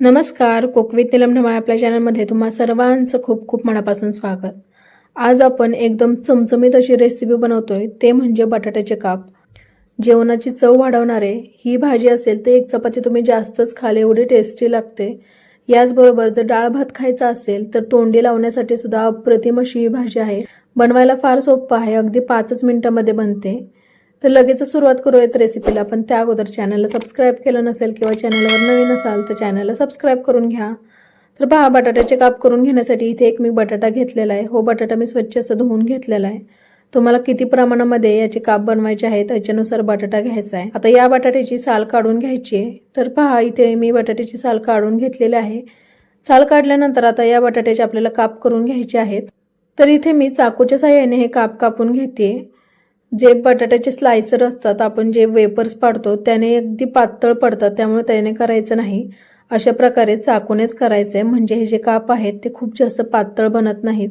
नमस्कार कोकवित निलम आपल्या चॅनलमध्ये तुम्हा सर्वांचं खूप खूप मनापासून स्वागत. आज आपण एकदम चमचमीत अशी रेसिपी बनवतोय ते म्हणजे बटाट्याचे काप. जेवणाची चव वाढवणारे ही भाजी असेल तर एक चपाती तुम्ही जास्तच खाले एवढी टेस्टी लागते. याचबरोबर जर डाळ भात खायचा असेल तर तोंडी लावण्यासाठी सुद्धा अप्रतिम अशी ही भाजी आहे. बनवायला फार सोपं आहे अगदी पाचच मिनिटामध्ये बनते. तर लगेच सुरुवात करूयात रेसिपीला पण त्या अगोदर चॅनलला सबस्क्राईब केलं नसेल किंवा चॅनलवर नवीन असाल तर चॅनलला सबस्क्राईब करून घ्या. तर पहा बटाट्याचे काप करून घेण्यासाठी इथे एक मी बटाटा घेतलेला आहे. हो बटाटा मी स्वच्छ असं धुवून घेतलेला आहे. तुम्हाला किती प्रमाणामध्ये याचे काप बनवायचे आहेत त्याच्यानुसार बटाटा घ्यायचा आहे. आता या बटाट्याची साल काढून घ्यायची आहे. तर पहा इथे मी बटाट्याची साल काढून घेतलेली आहे. साल काढल्यानंतर आता या बटाट्याचे आपल्याला काप करून घ्यायचे आहेत. तर इथे मी चाकूच्या साह्याने हे काप कापून घेते जे बटाट्याचे स्लायसर असतात आपण जे वेपर्स पाडतो त्याने अगदी पातळ पडतात त्यामुळे त्याने करायचं नाही. अशा प्रकारे चाकूनेच करायचं आहे म्हणजे हे जे काप आहेत ते खूप जास्त पातळ बनत नाहीत.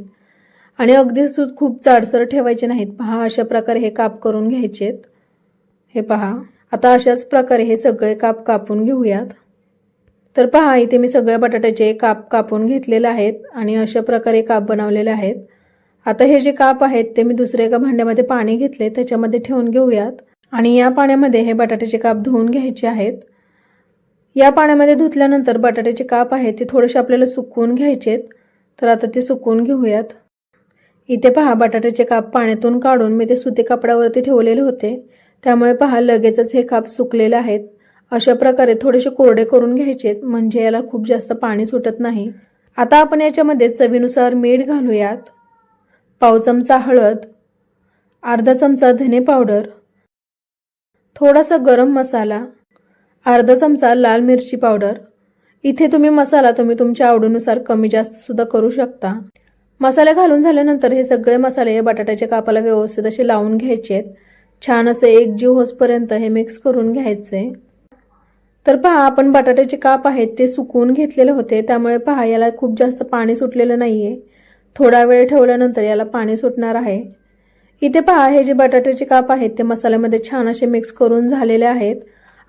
आणि अगदी सु खूप जाडसर ठेवायचे नाहीत. पहा अशा प्रकारे हे काप करून घ्यायचेत. हे पहा. आता अशाच प्रकारे हे सगळे काप कापून घेऊयात. तर पहा इथे मी सगळ्या बटाट्याचे काप कापून घेतलेले आहेत आणि अशा प्रकारे काप बनवलेले आहेत. आता हे जे काप आहेत ते मी दुसऱ्या एका भांड्यामध्ये पाणी घेतले त्याच्यामध्ये ठेवून घेऊयात. आणि या पाण्यामध्ये हे बटाट्याचे काप धुवून घ्यायचे आहेत. या पाण्यामध्ये धुतल्यानंतर बटाट्याचे काप आहेत ते थोडेसे आपल्याला सुकवून घ्यायचेत. तर आता ते सुकवून घेऊयात. इथे पहा बटाट्याचे काप पाण्यातून काढून मी ते सुती कपड्यावरती ठेवलेले होते. त्यामुळे पहा लगेचच हे काप सुकलेले आहेत. अशा प्रकारे थोडेसे कोरडे करून घ्यायचेत म्हणजे याला खूप जास्त पाणी सुटत नाही. आता आपण याच्यामध्ये चवीनुसार मीठ घालूयात. पाव चमचा हळद अर्धा चमचा धने पावडर थोडासा गरम मसाला अर्धा चमचा लाल मिरची पावडर. इथे तुम्ही मसाला तुम्ही तुमच्या आवडीनुसार कमी जास्त सुद्धा करू शकता. मसाले घालून झाल्यानंतर हे सगळे मसाले या बटाट्याच्या कापाला व्यवस्थित असे लावून घ्यायचे आहेत. छान असे एक जीव होसपर्यंत हे मिक्स करून घ्यायचे. तर पहा आपण बटाट्याचे काप आहेत ते सुकवून घेतलेले होते. त्यामुळे पहा याला खूप जास्त पाणी सुटलेलं नाही आहे थोडा वेळ ठेवल्यानंतर याला पाणी सुटणार आहे. इथे पहा हे जे बटाट्याचे काप आहेत ते मसाल्यामध्ये छान असे मिक्स करून झालेले आहेत.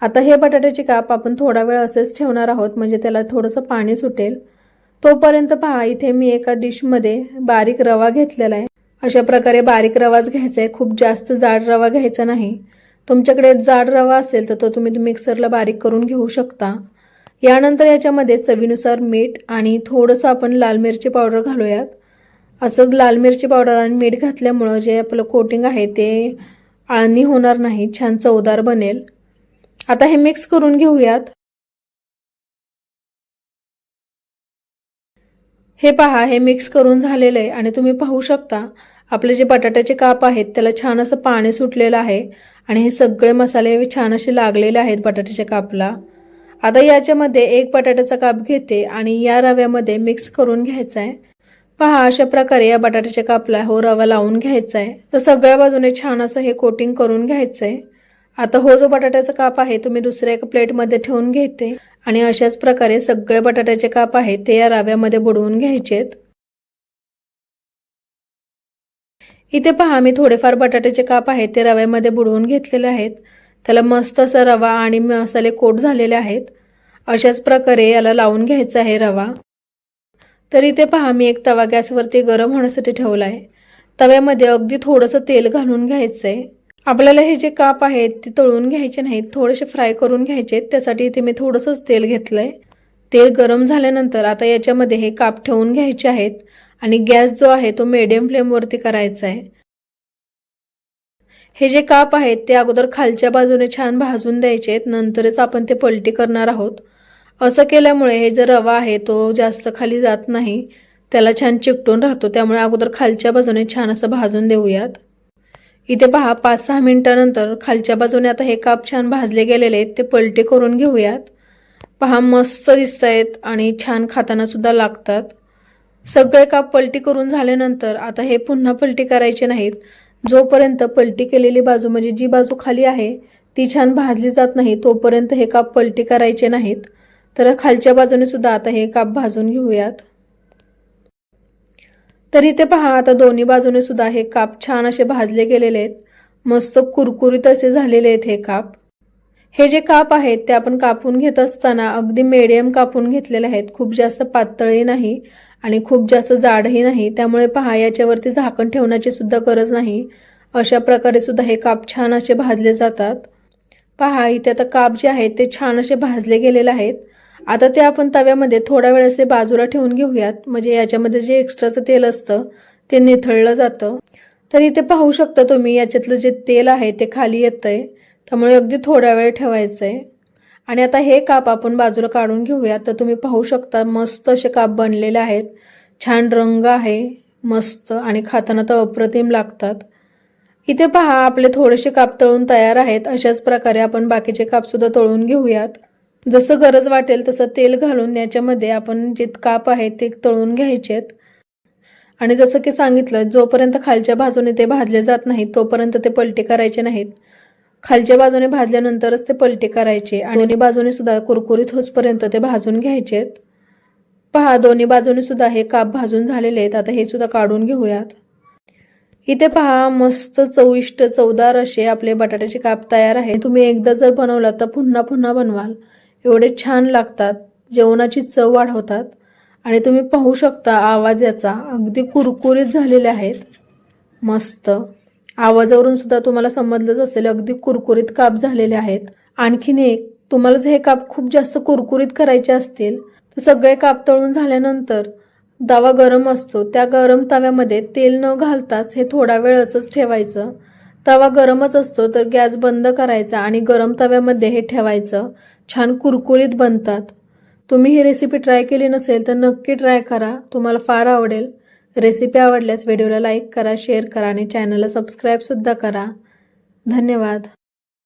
आता हे बटाट्याचे काप आपण थोडा वेळ असेच ठेवणार आहोत म्हणजे त्याला थोडंसं पाणी सुटेल. तोपर्यंत पहा इथे मी एका डिशमध्ये बारीक रवा घेतलेला आहे. अशा प्रकारे बारीक रवाच घ्यायचा आहे. खूप जास्त जाड रवा घ्यायचा नाही. तुमच्याकडे जाड रवा असेल तर तो तुम्ही मिक्सरला बारीक करून घेऊ शकता. यानंतर याच्यामध्ये चवीनुसार मीठ आणि थोडंसं आपण लाल मिरची पावडर घालूयात. असंच लाल मिरची पावडर आणि मीठ घातल्यामुळं जे आपलं कोटिंग आहे ते आळणी होणार नाही छान चवदार बनेल. आता हे मिक्स करून घेऊयात. हे पहा हे मिक्स करून झालेलं आहे आणि तुम्ही पाहू शकता आपले जे बटाट्याचे काप आहेत त्याला छान असं पाणी सुटलेलं आहे आणि हे सगळे मसाले छान असे लागलेले आहेत बटाट्याच्या कापला. आता याच्यामध्ये एक बटाट्याचा काप घेते आणि या रव्यामध्ये मिक्स करून घ्यायचा आहे. पहा अशा प्रकारे या बटाट्याच्या कापला हो रवा लावून घ्यायचा आहे तर सगळ्या बाजूने छान असं हे कोटिंग करून घ्यायचं आहे आता हो जो बटाट्याचा काप आहे तो मी दुसऱ्या एका प्लेटमध्ये ठेवून घेते. आणि अशाच प्रकारे सगळे बटाट्याचे काप आहेत ते या रव्यामध्ये बुडवून घ्यायचेत. इथे पहा मी थोडेफार बटाट्याचे काप आहेत ते रव्यामध्ये बुडवून घेतलेले आहेत. त्याला मस्त असा रवा आणि मसाले कोट झालेले आहेत. अशाच प्रकारे याला लावून घ्यायचा आहे रवा. तर इथे पहा मी एक तवा गॅसवरती गरम होण्यासाठी ठेवला आहे. तव्यामध्ये अगदी थोडंसं तेल घालून घ्यायचं आहे आपल्याला हे जे काप आहेत ते तळून घ्यायचे नाहीत. थोडेसे फ्राय करून घ्यायचे त्यासाठी इथे मी थोडंसंच तेल घेतलंय. तेल गरम झाल्यानंतर आता याच्यामध्ये हे काप ठेवून घ्यायचे आहेत आणि गॅस जो आहे तो मिडियम फ्लेमवरती करायचा आहे हे जे काप आहेत ते अगोदर खालच्या बाजूने छान भाजून द्यायचे आहेत. नंतरच आपण ते पलटी करणार आहोत. असं केल्यामुळे हे जो रवा आहे तो जास्त खाली जात नाही त्याला छान चिकटून राहतो त्यामुळे अगोदर खालच्या बाजूने छान असं भाजून देऊयात. इथे पहा पाच सहा मिनटानंतर खालच्या बाजूने आता हे काप छान भाजले गेलेले आहेत ते पलटी करून घेऊयात. पहा मस्त दिसत आहेत आणि छान खाताना सुद्धा लागतात. सगळे काप पलटी करून झाल्यानंतर आता हे पुन्हा पलटी करायचे नाहीत. जोपर्यंत पलटी केलेली बाजू म्हणजे जी बाजू खाली आहे ती छान भाजली जात नाही तोपर्यंत हे काप पलटी करायचे नाहीत. तर खालच्या बाजूने सुद्धा आता हे काप भाजून घेऊयात. तर इथे पहा आता दोन्ही बाजूने सुद्धा हे काप छान असे भाजले गेलेले आहेत. मस्त कुरकुरीत असे झालेले आहेत हे काप. हे जे काप आहेत ते आपण कापून घेत असताना अगदी मेडियम कापून घेतलेले आहेत. खूप जास्त पातळही नाही आणि खूप जास्त जाडही नाही. त्यामुळे पहा याच्यावरती झाकण ठेवण्याची सुद्धा गरज नाही. अशा प्रकारे सुद्धा हे काप छान असे भाजले जातात. पहा इथे आता काप जे आहेत ते छान असे भाजले गेलेले आहेत. आता ते आपण तव्यामध्ये थोडा वेळ असे बाजूला ठेवून घेऊयात. म्हणजे याच्यामध्ये जे एक्स्ट्राचं तेल असतं ते निथळलं जातं. तर इथे पाहू शकता तुम्ही याच्यातलं जे तेल आहे ते खाली येतंय. त्यामुळे अगदी थोडा वेळ ठेवायचं आहे आणि आता हे काप आपण बाजूला काढून घेऊया तर तुम्ही पाहू शकता मस्त असे काप बनलेले आहेत. छान रंग आहे मस्त आणि खाताना तर अप्रतिम लागतात. इथे पहा आपले थोडेसे काप तळून तयार आहेत. अशाच प्रकारे आपण बाकीचे काप सुद्धा तळून घेऊयात. जसं गरज वाटेल तसं तेल घालून याच्यामध्ये आपण जे काप आहेत ते तळून घ्यायचेत. आणि जसं की सांगितलं जोपर्यंत खालच्या बाजूने ते भाजले जात नाहीत तोपर्यंत ते पलटे करायचे नाहीत. खालच्या बाजूने भाजल्यानंतरच ते पलटे करायचे आणि दोन्ही बाजूने सुद्धा कुरकुरीत होसपर्यंत ते भाजून घ्यायचेत. पहा दोन्ही बाजूने सुद्धा हे काप भाजून झालेले आहेत आता हे सुद्धा काढून घेऊयात. इथे पहा मस्त चविष्ट चवदार असे आपले बटाट्याचे काप तयार आहे तुम्ही एकदा जर बनवला तर पुन्हा पुन्हा बनवाल. एवढे छान लागतात जेवणाची चव वाढवतात आणि तुम्ही पाहू शकता आवाज याचा. अगदी कुरकुरीत झालेले आहेत. मस्त. आवाजावरून सुद्धा तुम्हाला समजलंच असेल अगदी कुरकुरीत काप झालेले आहेत. आणखीन एक तुम्हाला जर हे काप खूप जास्त कुरकुरीत करायचे असतील तर सगळे काप तळून झाल्यानंतर तवा गरम असतो. त्या गरम तव्यामध्ये तेल न घालताच हे थोडा वेळ असंच ठेवायचं. तवा गरमच असतो तर गॅस बंद करायचा आणि गरम तव्यामध्ये हे ठेवायचं. छान कुरकुरीत बनतात. तुम्ही ही रेसिपी ट्राय केली नसेल तर नक्की ट्राय करा. तुम्हाला फार आवडेल. रेसिपी आवडल्यास व्हिडिओला लाईक करा शेअर करा आणि चॅनलला सबस्क्राईबसुद्धा करा. धन्यवाद.